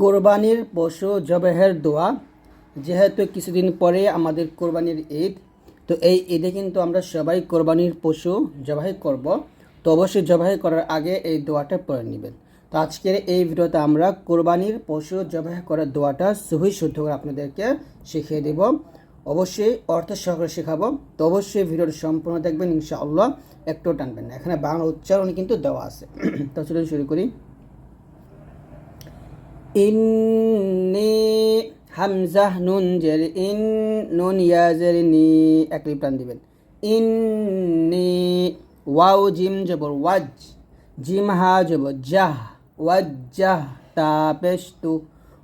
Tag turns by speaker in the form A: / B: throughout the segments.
A: কোরবানির পশু জবাহের দোয়া, যেহেতু কিছুদিন পরে আমাদের কোরবানির ঈদ, তো এই ঈদে কিন্তু আমরা সবাই কোরবানির পশু জবাই করব। তো অবশ্যই জবাই করার আগে এই দোয়াটা পড়ে নেবেন। তো আজকের এই ভিডিওতে আমরা কোরবানির পশু জবাই করার দোয়াটা সহি শুদ্ধ করে আপনাদেরকে শিখিয়ে দেব। অবশ্যই অর্থ সহকারে শেখাবো। তো অবশ্যই ভিডিওটা সম্পূর্ণ দেখবেন, ইনশাআল্লাহ একটু টানবেন না। এখানে বাংলা উচ্চারণ কিন্তু দেওয়া আছে। তো চলুন শুরু করি। ইন্নি হামজাহ নুন জের ইন নুন ইয়াজের নি। এক টান দিবেন। ইন্নি ওয়াও জিম জবর ওয়াজ জিম হা জবর জাহ, ওয়াজ্জাহ তা পেশ তু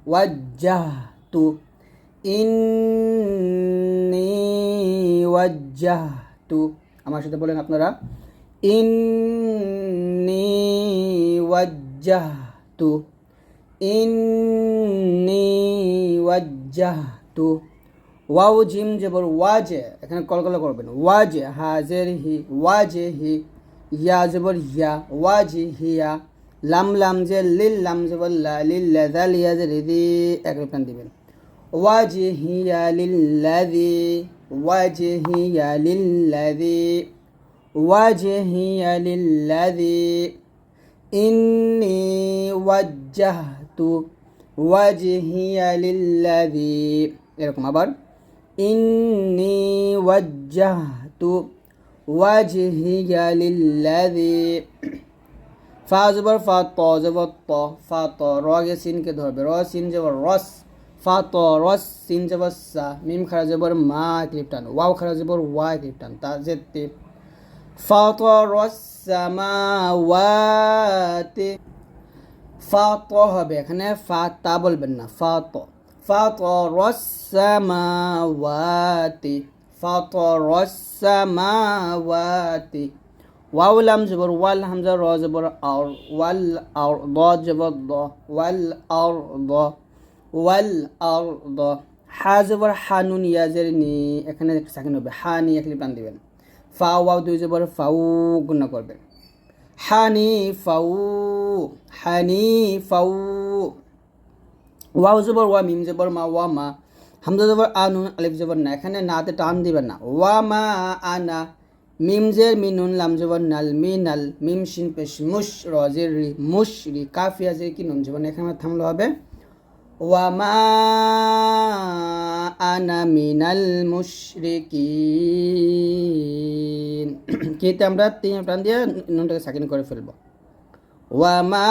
A: ওয়াজ্জাহ তু। ইন্নি ওয়াজ্জাহ তু। আমার সাথে বলেন আপনারা। ইন্নি ওয়াজ্জাহ তু। ইন্নি ওয়াজ্জাহতু ওয়াও জিম জবর ওয়াজে এখানে কলকলা করবেন। ওয়াজে হাজের হি ওয়াজে হি ইয়া জবর ইয়া ওয়াজি হিয়া লাম লাম যে লিল লাম জবর লা লিল লাজাল ইয়া যে রিদি এক দিবেন। ওয়াজি হিয়া লিল্লাযি ওয়াজি হিয়া লিল্লাযি ওয়াজি হিয়া লিল্লাযি ইন্নি তু ওয়াজহিয়া লিল্লাযী। এরকম আবার। ইন্নি ওয়াজ্জাহতু ওয়াজহিয়া লিল্লাযী। ফা জবর, ফা ত জবর, ত, ফা ত, র গে সিনকে ধরবে। র সিন জবর, রস। ফা ত, রস, সিন জবর, সা। মিম খারা জবর, মা ক্লিপটান ওয়াও খারা জবর, ওয়া ক্লিপটান তা জেতে ফা ত, রস সামা ওয়াতে ফা ত হবে, এখানে ফা তা বলবেন না ফা ত ফা ত রসামাওয়াতি ফা ত রসামাওয়াতি ওয়াউল আম জবর, ওয়াল হামজা, র জবর আর ওয়াল আর দ জবর, দ, ওয়াল আর দ, ওয়াল আর দ। হা জবর হানুন ইয়াজের নি, এখানে সাকিন হবে হানি নিয়ে একলি প্রাণ দিবেন। ফা ওয়াও দুই জবর, ফাউ গুণা করবেন। হানি ফাউ হানি ফাউ ওয়াও জবর, ওয়া মিম জবর, মা, ওয়া, মা। হামজা জবর আনু আলিফ জবর না। এখানে নাতে টান দিবেন না। ওয়া, মা আনা মিম জের মিনুন লাম জবর, নাল মিনাল মিম, শিন, পেশ, মুশ রজের রি, মুশ, রি কাফিয়া জের, কি, নুন জবর এখানে থামলো হবে। ওয়ামা আনা মিনাল মুশরিকিন। কিতে আমরা তিন প্রাণ দিয়ে নুনটাকে সাকিন করে ফেলব। ওয়ামা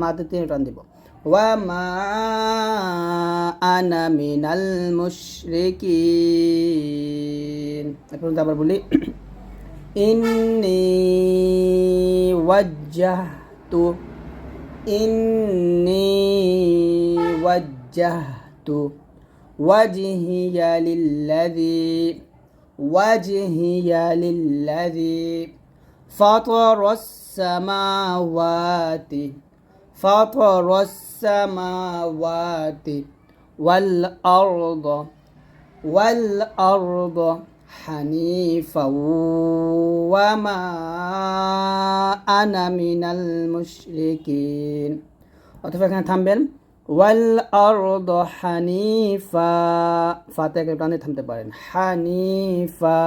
A: মাতে তিন প্রাণ দিব। ওয়ামা আনা মিনাল মুশরিকিন। এখন আবার বলি, ইন্নি ওয়াজ্জাহতু إني وجهت وجهي للذي وجهي للذي فطر السماوات فطر السماوات والأرض والأرض حنيفا وما أنا من المشركين অথবা এখানে থামবেন ওয়াল আরদ হানিফা ফাতে প্রাণে থামতে পারেন হানিফা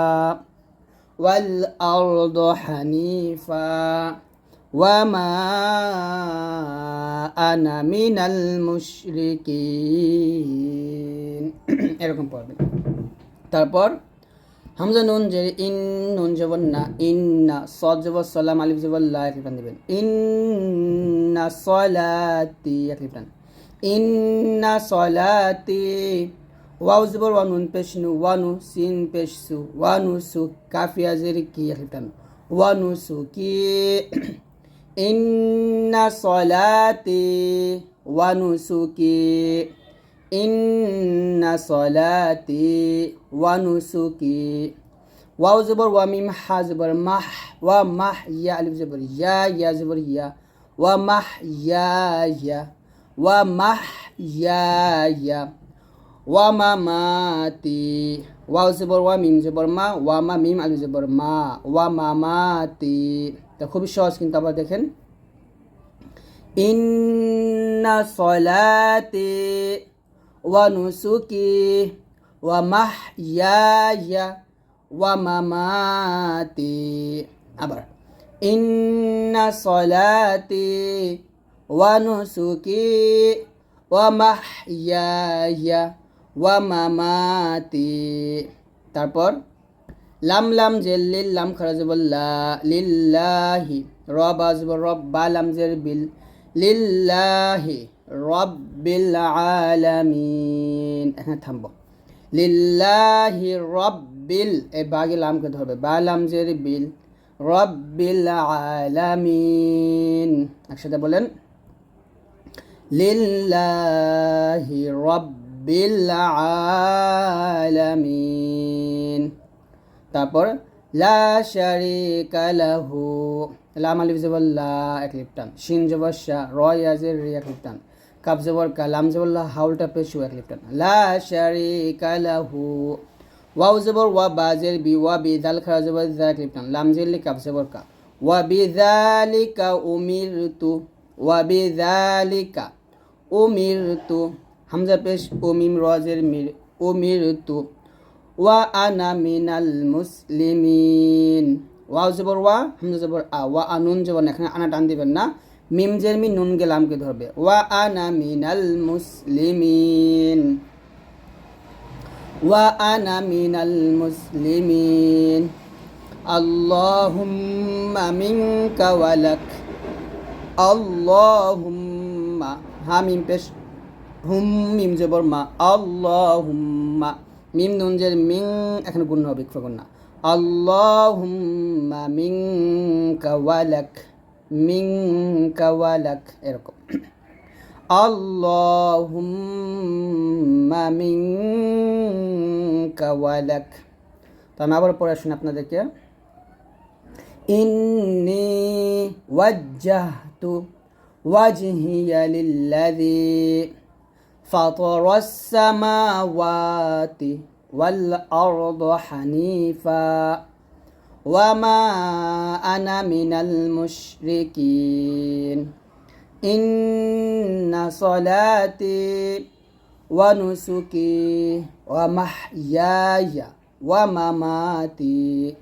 A: ওয়াল আরদ হানিফা ওয়ামা আনা মিনাল মুশরিকিন এরকম পড়বেন তারপর হামজা নুন যে ইন, নুন জবর না ইন্না সদ জবর সালাম, আলিফ জবর লা এক লিপটান দিবেন। ইন্না সলাতি এক লিপটান ইন্না সলাতি, ওয়াও জবর ওয়া নুন পেশ নু ওয়া নু সিন পেশ সু ওয়া নু সু কাফিয়া জের কি এক লিপটান ওয়া নু সু কি? ইন্না সলাতি ওয়া নু সু কি? ইন্না সলাতি ওয়া নুসুকি ওয়াও জবর ওয়া মিম হা জবর মাহ ওয়া মাহ ইয়া আলিফ জবর ইয়া ইয়া জবর ইয়া ওয়া মাহ ইয়া ইয়া ওয়া মাহ ইয়া ইয়া ওয়া মা মাতি ওয়াও জবর ওয়া মিম জবর মা ওয়া মা মিম আলিফ জবর মা ওয়া মা মাতি তা খুবই সহজ কিন্তু আবার দেখেন। ইন্না সলাতি ওয়া মামাতি আবার ইন্না সলাতি ওয়া নুসুকি ওয়া মাহইয়ায়া তারপর লাম লাম জের লিল লাম খারাজ বল্লা লিল্লাহি রব আজব রব বা লাম জের বিল লিল্লাহি রব্বিল আলামিন। এখানে থামবো। লিল্লাহি রব্বিল, এই বাগে লামকে ধরবে। বা লাম জের বিল। রব্বিল আলামিন। একসাথে বলেন। লিল্লাহি রব্বিল আলামিন। তারপর, লা শারিকা লাহু। লাম আলিফ জবর লা, এক লিপটান। শিন জবর শা, র ইয়াজের রি, এক লিপটান। লাম জবর হাউলটা পেশু এক লিপটান লা শারিকা লাহু। ওয়াও জবর, ওয়া বাজের বি, ওয়া বি দাল খারা জবর জা এক লিপটান লাম জের লি কাপ কা। ওয়া বি যালিকা উমিরতু। ওয়া বি যালিকা উমিরতু। হামজা পেশ, উমিম রজের মির, উমিরতু। ওয়া আনা মিনাল মুসলিমিন। ওয়াও জবর, ওয়া হামজা জবর, আ, ওয়া আনুন জবর, এখানে আনা টান দিবেন না। মিম জের মি নুন গেলামকে ধরবে? ওয়া আনা মিনাল মুসলিমিন। ওয়া আনা মিনাল মুসলিমিন। আল্লাহুম্মা মিনকা ওয়ালাক। আল্লাহুম্মা। হা মিম পেশ। হুম মিম জবর মা। আল্লাহুম্মা। মিম নুন জের মিং এখানে গুণ হবে গুণ না। আল্লাহুম্মা মিনকা ওয়ালাক। মিনকা ওয়ালাক এরকম আল্লাহুম্মা মিনকা ওয়ালাক তো আমি আবার পড়ে শুনি আপনাদেরকে إني وجهت وجهي للذي فطر السماوات والأرض حنيفا وما أنا من المشركين إن صلاتي ونسكي ومحياي ومماتي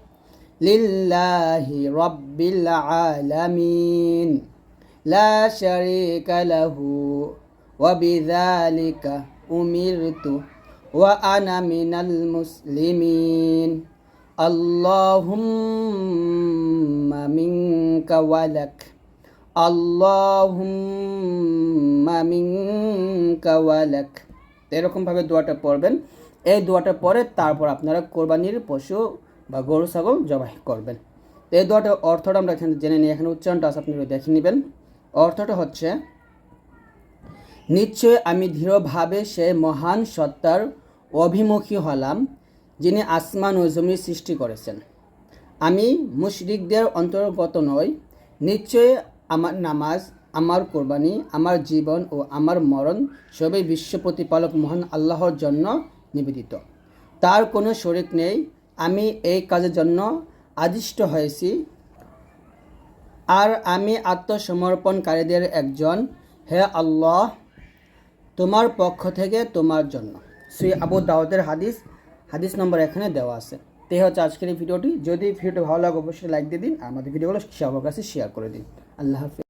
A: لله رب العالمين لا شريك له وبذلك أمرت وأنا من المسلمين اللهم منك ولك اللهم منك ولك এরকমভাবে দোয়াটা পড়বেন এই দোয়াটা পরে তারপর আপনারা কোরবানির পশু বা গরু ছাগল জবাই করবেন তো এই দোয়াটার অর্থটা আমরা এখানে জেনে নিই এখানে উচ্চারণটা আছে আপনি দেখে নেবেন অর্থটা হচ্ছে নিশ্চয় আমি দৃঢ়ভাবে সে মহান সত্তার অভিমুখী হলাম যিনি আসমান ও জমির সৃষ্টি করেছেন। আমি মুশরিকদের অন্তর্গত নই। নিশ্চয়ই আমার নামাজ, আমার কোরবানি, আমার জীবন ও আমার মরণ সবই বিশ্ব প্রতিপালক মহান আল্লাহর জন্য নিবেদিত। তার কোনো শরিক নেই। আমি এই কাজের জন্য আদিষ্ট হয়েছি। আর আমি আত্মসমর্পণকারীদের একজন। হে আল্লাহ, তোমার পক্ষ থেকে তোমার জন্য। শ্রী আবু দাউদের হাদিস হাদিস নম্বর এখানে দেওয়া আছে। তে হচ্ছে আজকের এই ভিডিওটি। যদি ভিডিওটি ভালো লাগে, অবশ্যই লাইক দিয়ে দিন। আমাদের ভিডিওগুলো সবার কাছে শেয়ার করে দিন। আল্লাহ হাফিজ।